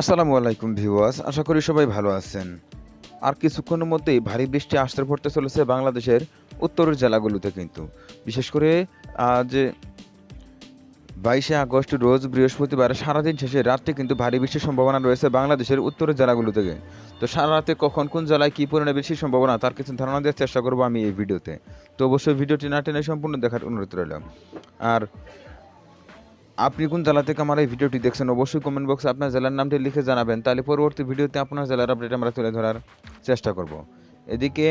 আসসালামু আলাইকুম ভিউয়ার্স, আশা করি সবাই ভালো আছেন। আর কিছুক্ষণের মধ্যেই ভারী বৃষ্টি আসতে পড়তে চলেছে বাংলাদেশের উত্তরের জেলাগুলোতে কিন্তু। বিশেষ করে আজ বাইশে আগস্ট রোজ বৃহস্পতিবার সারাদিন শেষে রাত্রে কিন্তু ভারী বৃষ্টির সম্ভাবনা রয়েছে বাংলাদেশের উত্তরের জেলাগুলো থেকে। তো সারা রাতে কখন কোন জেলায় কী পরিমাণে বৃষ্টির সম্ভাবনা, তার কিছু ধারণা দেওয়ার চেষ্টা করব আমি এই ভিডিওতে। তো অবশ্যই ভিডিওটি না টেনে সম্পূর্ণ দেখার অনুরোধ রইল। আর আপনি কোন জেলা থেকে আমার এই ভিডিওটি দেখছেন, অবশ্যই কমেন্ট বক্সে আপনার জেলার নামটি লিখে জানাবেন, তাহলে পরবর্তী ভিডিওতে আপনার জেলার আপডেট আমরা তুলে ধরার চেষ্টা করব। এদিকে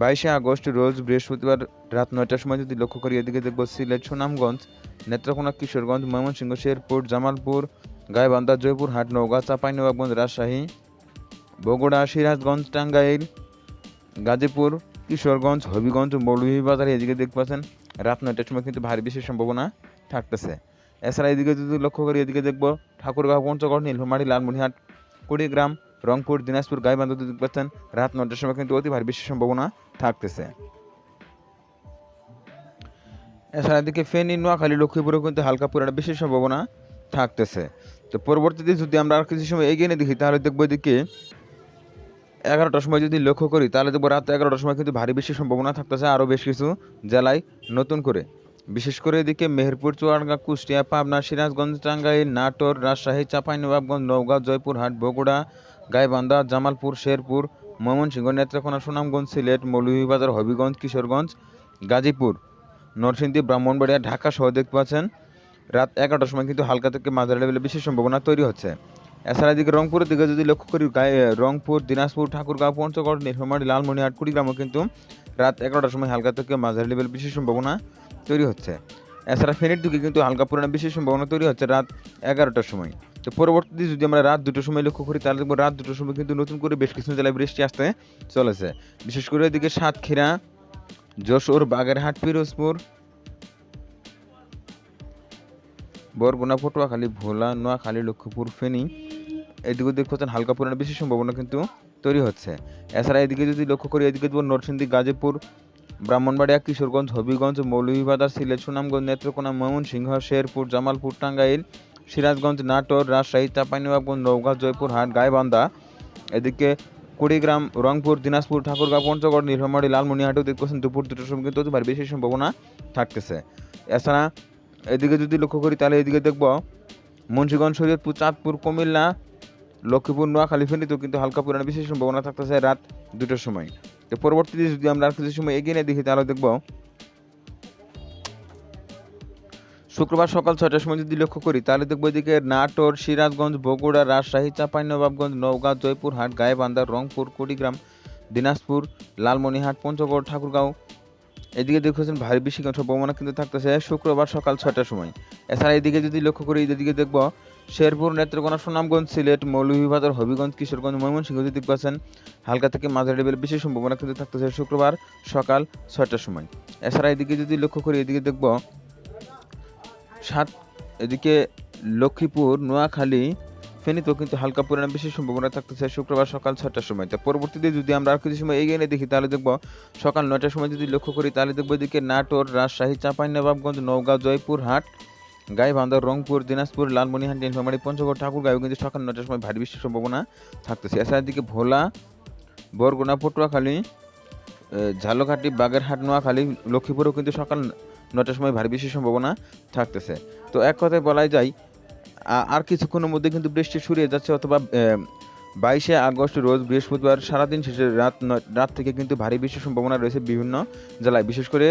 বাইশে আগস্ট, রোজ বৃহস্পতিবার রাত নয়টার সময় যদি লক্ষ্য করি, এদিকে দেখব সিলেট, সুনামগঞ্জ, নেত্রকোনা, কিশোরগঞ্জ, ময়মনসিংহ, শেরপুর, জামালপুর, গাইবান্ধা, জয়পুরহাট, নওগাঁ, চাঁপাইনবাবগঞ্জ, রাজশাহী, বগুড়া, সিরাজগঞ্জ, টাঙ্গাইল, গাজীপুর, কিশোরগঞ্জ, হবিগঞ্জ, মৌলভীবাজার, এদিকে দেখতে পাচ্ছেন রাত নয়টার সময় কিন্তু ভারী বৃষ্টির সম্ভাবনা থাকতেছে। এছাড়া এদিকে যদি লক্ষ্য করি, এদিকে দেখব ঠাকুরগাঁও পঞ্চগড়, নীলফামারী, লালমনিহাট, কুড়িগ্রাম, রংপুর, দিনাজপুর, গাইবান্ধা দেখতে পাচ্ছেন রাত নটার সময় কিন্তু অতি ভারী বৃষ্টির সম্ভাবনা থাকতেছে। এছাড়া এদিকে ফেনী, নোয়াখালী, লক্ষ্মীপুরেও কিন্তু হালকা পুরাটা বেশি সম্ভাবনা থাকতেছে। তো পরবর্তীতে যদি আমরা আর কিছু সময় এগিয়ে নিয়ে দেখি, তাহলে দেখব এদিকে এগারোটার সময় যদি লক্ষ্য করি, তাহলে দেখব রাত এগারোটার সময় কিন্তু ভারী বৃষ্টির সম্ভাবনা থাকতেছে আরও বেশ কিছু জেলায় নতুন করে। বিশেষ করে এদিকে মেহেরপুর, চুয়াডাঙ্গা, কুষ্টিয়া, পাবনা, সিরাজগঞ্জ, টাঙ্গাইল, নাটোর, রাজশাহী চাঁপাইনবাবগঞ্জ নওগাঁ, জয়পুরহাট, বগুড়া, গাইবান্ধা, জামালপুর, শেরপুর, ময়মনসিংহ, নেত্রকোনা, সুনামগঞ্জ, সিলেট, মৌলভীবাজার, হবিগঞ্জ, কিশোরগঞ্জ, গাজীপুর, নরসিংদী, ব্রাহ্মণবাড়িয়া, ঢাকা সহ দেখতে পাচ্ছেন, রাত এগারোটার সময় কিন্তু হালকা থেকে মাঝারি লেভেলে বিশেষ সম্ভাবনা তৈরি হচ্ছে। এছাড়া এদিকে রংপুরের দিকে যদি লক্ষ্য করি রংপুর, দিনাজপুর, ঠাকুরগাঁও, পঞ্চগড় নীলফামারী লালমনিহাট, কুড়িগ্রামও কিন্তু রাত এগারোটার সময় হালকা থেকে মাঝারি লেভেল বিশেষ সম্ভাবনা তৈরি হচ্ছে। এছাড়া ফেনীর দিকে কিন্তু হালকা পরিমাণে বিশেষ সম্ভাবনা তৈরি হচ্ছে রাত এগারোটার সময়। তো পরবর্তীতে যদি আমরা রাত দুটোর সময় লক্ষ্য করি, তাহলে দেখব রাত দুটোর সময় কিন্তু নতুন করে বেশ কিছু জেলায় বৃষ্টি আসতে চলেছে। বিশেষ করে এদিকে সাতক্ষীরা, যশোর, বাগেরহাট, পিরোজপুর, বরগুনা, পটুয়াখালী, ভোলা, নোয়াখালী, লক্ষ্মীপুর, ফেনী এদিকে দেখছেন হালকা পরিমাণে বেশি সম্ভাবনা কিন্তু তৈরি হচ্ছে। এছাড়া এদিকে যদি লক্ষ্য করি, এদিকে দেখব নরসিংদী, গাজীপুর ব্রাহ্মণবাড়িয়া, কিশোরগঞ্জ, হবিগঞ্জ, মৌলভীবাজার, সিলেট, সুনামগঞ্জ, নেত্রকোনা, ময়মনসিংহ, শেরপুর, জামালপুর, টাঙ্গাইল, সিরাজগঞ্জ, নাটোর, রাজশাহী, চাঁপাইনবাবগঞ্জ, নওগাঁ, জয়পুরহাট, গাইবান্ধা। এদিকে কুড়িগ্রাম, রংপুর, দিনাজপুর ঠাকুরগাঁও পঞ্চগড়, নীলফামারী লালমনিহাটেও দেখতেছেন দুপুর দুটোর সময় কিন্তু অতিবার বেশি সম্ভাবনা থাকতেছে। এছাড়া এদিকে যদি লক্ষ্য করি, তাহলে এদিকে দেখব, মুন্সিগঞ্জ, শরীয়তপুর, চাঁদপুর, কুমিল্লা লক্ষ্মীপুর, নোয়াখালী, ফেনীতেও কিন্তু হালকা পরিমাণে বিশেষ সম্ভাবনা থাকতেছে রাত দুটোর সময়। তো পরবর্তীতে যদি আমরা আর কিছু সময় এগিয়ে নিয়ে দেখি, তাহলে দেখব শুক্রবার সকাল ছয়টার সময় যদি লক্ষ্য করি, তাহলে দেখব এদিকে নাটোর, সিরাজগঞ্জ, বগুড়া, রাজশাহী, চাঁপাইনবাবগঞ্জ, নওগাঁ, জয়পুরহাট গায়েবান্ধা রংপুর, কুড়িগ্রাম, দিনাজপুর লালমনিহাট পঞ্চগড়, ঠাকুরগাঁও এদিকে দেখেছেন ভারী বৃষ্টি সম্ভাবনা কিন্তু থাকতেছে শুক্রবার সকাল ছয়টার সময়। এছাড়া এদিকে যদি লক্ষ্য করি, এদিকে দেখব শেরপুর, নেত্রকোনা, সুনামগঞ্জ, সিলেট, মৌলভীবাজার, হবিগঞ্জ, কিশোরগঞ্জ, ময়মনসিংহ যদি দেখবেন হালকা থেকে মাঝারি লেভেল বেশি সম্ভাবনা কিন্তু থাকতেছে শুক্রবার সকাল ছয়টার সময়। এছাড়া এদিকে যদি লক্ষ্য করি, এদিকে দেখব সাত, এদিকে লক্ষ্মীপুর, নোয়াখালী ফেনীতেও কিন্তু হালকা পরিমাণে বেশি সম্ভাবনা থাকতেছে শুক্রবার সকাল ছটার সময়। তো পরবর্তীতে যদি আমরা আর কিছু সময় এগিয়ে নিয়ে দেখি তাহলে দেখব সকাল নয়টার সময় যদি লক্ষ্য করি তাহলে দেখব এদিকে নাটোর রাজশাহী চাঁপাইনবাবগঞ্জ নওগাঁ জয়পুরহাট গাইবান্ধা রংপুর দিনাজপুর লালমনিহাট নীলফামারী পঞ্চগড় ঠাকুরগাঁও কিন্তু সকাল নয়টার সময় ভারী বৃষ্টির সম্ভাবনা থাকতেছে। এছাড়া এদিকে ভোলা বরগুনা পটুয়াখালী এ, ঝালকাঠি বাগেরহাট নোয়াখালী লক্ষ্মীপুরেও কিন্তু সকাল নটার সময় ভারী বৃষ্টির সম্ভাবনা থাকতেছে। তো এক কথায় বলাই যায় আর কিছুক্ষণের মধ্যে কিন্তু বৃষ্টি সরিয়ে যাচ্ছে অথবা বাইশে আগস্ট রোজ বৃহস্পতিবার সারাদিন শেষে রাত রাত থেকে কিন্তু ভারী বৃষ্টির সম্ভাবনা রয়েছে বিভিন্ন জেলায়। বিশেষ করে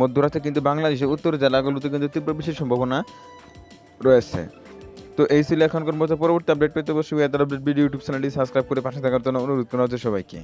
মধ্যরাতে কিন্তু বাংলাদেশের উত্তর জেলাগুলোতে কিন্তু তীব্র বৃষ্টির সম্ভাবনা রয়েছে। তো এই ছিল এখনকার মতো পরবর্তী আপডেট পেতে অবশ্যই আপডেট ভিডিও ইউটিউব চ্যানেলটি সাবস্ক্রাইব করে পাশে থাকার জন্য অনুরোধ করা হচ্ছে সবাইকে।